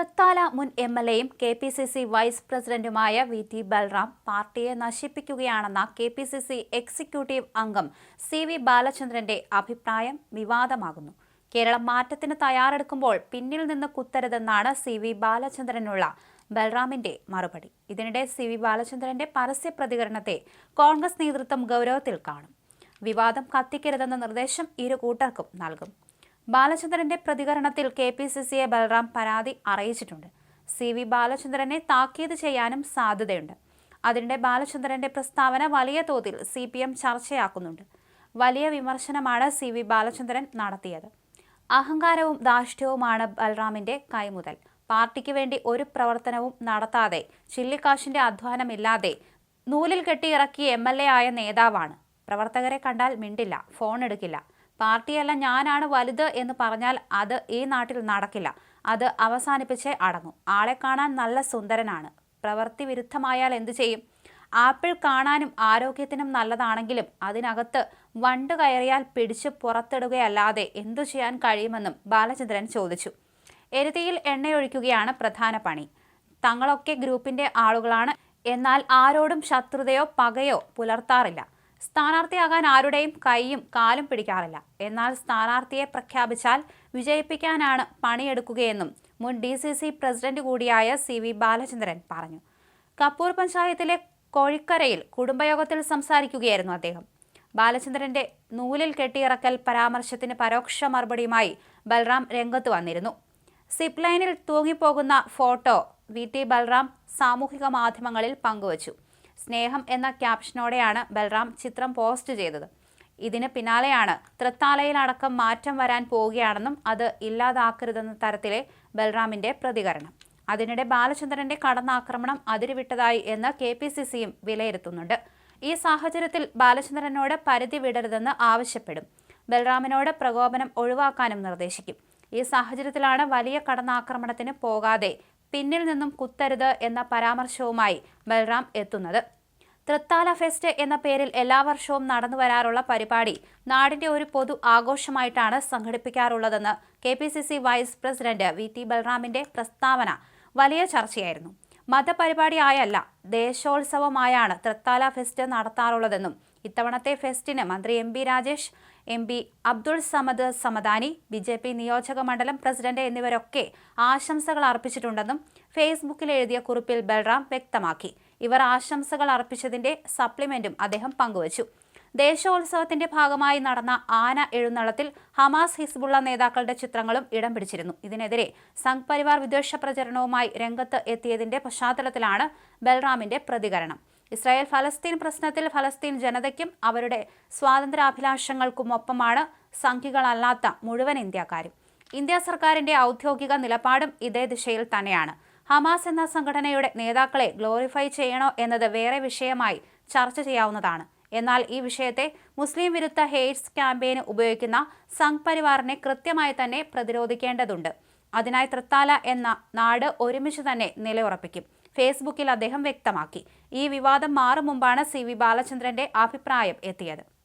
തൃത്താല മുൻ M L എയും K P C C vice പ്രസിഡന്റുമായ വി ടി ബൽറാം പാർട്ടിയെ നശിപ്പിക്കുകയാണെന്ന K P C C executive അംഗം സി വി ബാലചന്ദ്രന്റെ അഭിപ്രായം വിവാദമാകുന്നു. കേരളം മാറ്റത്തിന് തയ്യാറെടുക്കുമ്പോൾ പിന്നിൽ നിന്ന് കുത്തരുതെന്നാണ് സി വി ബാലചന്ദ്രനുള്ള ബൽറാമിന്റെ മറുപടി. ഇതിനിടെ സി വി ബാലചന്ദ്രന്റെ പരസ്യ പ്രതികരണത്തെ കോൺഗ്രസ് നേതൃത്വം ഗൗരവത്തിൽ കാണും. വിവാദം കത്തിക്കരുതെന്ന നിർദ്ദേശം ഇരു കൂട്ടർക്കും നൽകും. ബാലചന്ദ്രന്റെ പ്രതികരണത്തിൽ കെ പി സി സിയെ ബൽറാം പരാതി അറിയിച്ചിട്ടുണ്ട്. സി വി ബാലചന്ദ്രനെ താക്കീത് ചെയ്യാനും സാധ്യതയുണ്ട്. അതിനിടെ ബാലചന്ദ്രന്റെ പ്രസ്താവന വലിയ തോതിൽ സി പി എം ചർച്ചയാക്കുന്നുണ്ട്. വലിയ വിമർശനമാണ് സി വി ബാലചന്ദ്രൻ നടത്തിയത്. അഹങ്കാരവും ധാർഷ്ട്യവുമാണ് ബൽറാമിന്റെ കൈമുതൽ. പാർട്ടിക്ക് വേണ്ടി ഒരു പ്രവർത്തനവും നടത്താതെ ചില്ലിക്കാശിന്റെ അധ്വാനമില്ലാതെ നൂലിൽ കെട്ടിയിറക്കി എം എൽ എ ആയ നേതാവാണ്. പ്രവർത്തകരെ കണ്ടാൽ മിണ്ടില്ല ഫോൺ എടുക്കില്ല. പാർട്ടിയല്ല ഞാനാണ് വലുത് എന്ന് പറഞ്ഞാൽ അത് ഈ നാട്ടിൽ നടക്കില്ല. അത് അവസാനിപ്പിച്ചേ അടങ്ങും. ആളെ കാണാൻ നല്ല സുന്ദരനാണ്. പ്രവൃത്തി വിരുദ്ധമായാൽ എന്തു ചെയ്യും? ആപ്പിൾ കാണാനും ആരോഗ്യത്തിനും നല്ലതാണെങ്കിലും അതിനകത്ത് വണ്ട് കയറിയാൽ പിടിച്ച് പുറത്തിടുകയല്ലാതെ എന്തു ചെയ്യാൻ കഴിയുമെന്നും ബാലചന്ദ്രൻ ചോദിച്ചു. എരുതിയിൽ എണ്ണയൊഴിക്കുകയാണ് പ്രധാന പണി. തങ്ങളൊക്കെ ഗ്രൂപ്പിന്റെ ആളുകളാണ്. എന്നാൽ ആരോടും ശത്രുതയോ പകയോ പുലർത്താറില്ല. സ്ഥാനാർത്ഥിയാകാൻ ആരുടെയും കൈയും കാലും പിടിക്കാറില്ല. എന്നാൽ സ്ഥാനാർത്ഥിയെ പ്രഖ്യാപിച്ചാൽ വിജയിപ്പിക്കാനാണ് പണിയെടുക്കുകയെന്നും മുൻ ഡി സി സി പ്രസിഡന്റ് കൂടിയായ സി വി ബാലചന്ദ്രൻ പറഞ്ഞു. കപ്പൂർ പഞ്ചായത്തിലെ കോഴിക്കരയിൽ കുടുംബയോഗത്തിൽ സംസാരിക്കുകയായിരുന്നു അദ്ദേഹം. ബാലചന്ദ്രന്റെ നൂലിൽ കെട്ടിയിറക്കൽ പരാമർശത്തിന് പരോക്ഷ മറുപടിയുമായി ബൽറാം രംഗത്ത് വന്നിരുന്നു. സിപ്പ് ലൈനിൽ തൂങ്ങിപ്പോകുന്ന ഫോട്ടോ വി ടി ബൽറാം സാമൂഹിക മാധ്യമങ്ങളിൽ പങ്കുവച്ചു. സ്നേഹം എന്ന ക്യാപ്ഷനോടെയാണ് ബൽറാം ചിത്രം പോസ്റ്റ് ചെയ്തത്. ഇതിന് പിന്നാലെയാണ് തൃത്താലയിലടക്കം മാറ്റം വരാൻ പോവുകയാണെന്നും അത് ഇല്ലാതാക്കരുതെന്ന തരത്തിലെ ബൽറാമിന്റെ പ്രതികരണം. അതിനിടെ ബാലചന്ദ്രന്റെ കടന്നാക്രമണം അതിരുവിട്ടതായി എന്ന് കെ പി സി സിയും വിലയിരുത്തുന്നുണ്ട്. ഈ സാഹചര്യത്തിൽ ബാലചന്ദ്രനോട് പരിധി വിടരുതെന്ന് ആവശ്യപ്പെടും. ബൽറാമിനോട് പ്രകോപനം ഒഴിവാക്കാനും നിർദ്ദേശിക്കും. ഈ സാഹചര്യത്തിലാണ് വലിയ കടന്നാക്രമണത്തിന് പോകാതെ പിന്നിൽ നിന്നും കുത്തരുത് എന്ന പരാമർശവുമായി ബൽറാം എത്തുന്നത്. തൃത്താല ഫെസ്റ്റ് എന്ന പേരിൽ എല്ലാ വർഷവും നടന്നു വരാറുള്ള പരിപാടി നാടിന്റെ ഒരു പൊതു ആഘോഷമായിട്ടാണ് സംഘടിപ്പിക്കാറുള്ളതെന്ന് K P C C vice president V T ബൽറാമിന്റെ പ്രസ്താവന വലിയ ചർച്ചയായിരുന്നു. മതപരിപാടിയായല്ല ദേശോത്സവമായാണ് തൃത്താല ഫെസ്റ്റ് നടത്താറുള്ളതെന്നും ഇത്തവണത്തെ ഫെസ്റ്റിന് മന്ത്രി M B Rajesh M P Abdul Samad Samadani B J P നിയോജക മണ്ഡലം പ്രസിഡന്റ് എന്നിവരൊക്കെ ആശംസകൾ അർപ്പിച്ചിട്ടുണ്ടെന്നും ഫേസ്ബുക്കിൽ എഴുതിയ കുറിപ്പിൽ ബൽറാം വ്യക്തമാക്കി. ഇവർ ആശംസകൾ അർപ്പിച്ചതിന്റെ സപ്ലിമെന്റും അദ്ദേഹം പങ്കുവച്ചു. ദേശോത്സവത്തിന്റെ ഭാഗമായി നടന്ന ആന എഴുന്നള്ളത്തിൽ ഹമാസ് ഹിസ്ബുള്ള നേതാക്കളുടെ ചിത്രങ്ങളും ഇടം പിടിച്ചിരുന്നു. ഇതിനെതിരെ സംഘ് പരിവാർ വിദ്വേഷ പ്രചരണവുമായി രംഗത്ത് എത്തിയതിന്റെ പശ്ചാത്തലത്തിലാണ് ബൽറാമിന്റെ പ്രതികരണം. ഇസ്രായേൽ ഫലസ്തീൻ പ്രശ്നത്തിൽ ഫലസ്തീൻ ജനതയ്ക്കും അവരുടെ സ്വാതന്ത്ര്യാഭിലാഷങ്ങൾക്കുമൊപ്പമാണ് സംഖ്യകളല്ലാത്ത മുഴുവൻ ഇന്ത്യക്കാരും. ഇന്ത്യ സർക്കാരിന്റെ ഔദ്യോഗിക നിലപാടും ഇതേ ദിശയിൽ തന്നെയാണ്. ഹമാസ് എന്ന സംഘടനയുടെ നേതാക്കളെ ഗ്ലോറിഫൈ ചെയ്യണോ എന്നത് വേറെ വിഷയമായി ചർച്ച ചെയ്യാവുന്നതാണ്. എന്നാൽ ഈ വിഷയത്തെ മുസ്ലിം വിരുദ്ധ ഹെയ്റ്റ്സ് ക്യാമ്പയിന് ഉപയോഗിക്കുന്ന സംഘ് പരിവാറിനെ കൃത്യമായി തന്നെ പ്രതിരോധിക്കേണ്ടതുണ്ട്. അതിനായി തൃത്താല എന്ന നാട് ഒരുമിച്ച് തന്നെ നിലയുറപ്പിക്കും. ഫേസ്ബുക്കിൽ അദ്ദേഹം വ്യക്തമാക്കി. ഈ വിവാദം മാറും മുമ്പാണ് സി വി ബാലചന്ദ്രന്റെ അഭിപ്രായം എത്തിയത്.